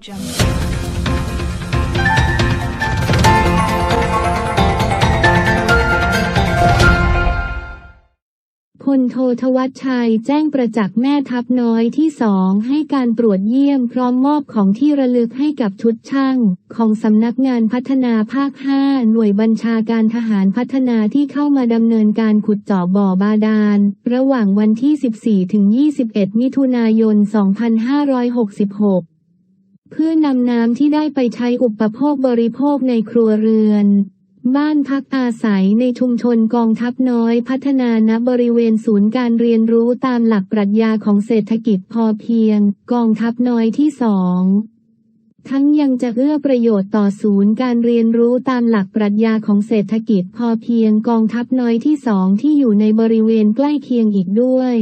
พลโททวัชชัยแจ้งประจักษ์แม่ทัพน้อยที่สองให้การตรวจเยี่ยมพร้อมมอบของที่ระลึกให้กับชุดช่าง ของสำนักงานพัฒนาภาค 5 หน่วยบัญชาการทหารพัฒนาที่เข้ามาดำเนินการขุดเจาะบ่อบาดาล ระหว่างวันที่ 14 ถึง 21 มิถุนายน 2566 เพื่อนำน้ำที่ได้ไปใช้อุปโภคบริโภคในครัวเรือน บ้านพักอาศัยในชุมชนกองทัพน้อยพัฒนาณบริเวณศูนย์การเรียนรู้ตามหลักปรัชญาของเศรษฐกิจพอเพียง กองทัพน้อยที่สองทั้งยังจะเอื้อประโยชน์ต่อศูนย์การเรียนรู้ตามหลักปรัชญาของเศรษฐกิจพอเพียงกองทัพน้อยที่สองที่อยู่ในบริเวณใกล้เคียงอีกด้วย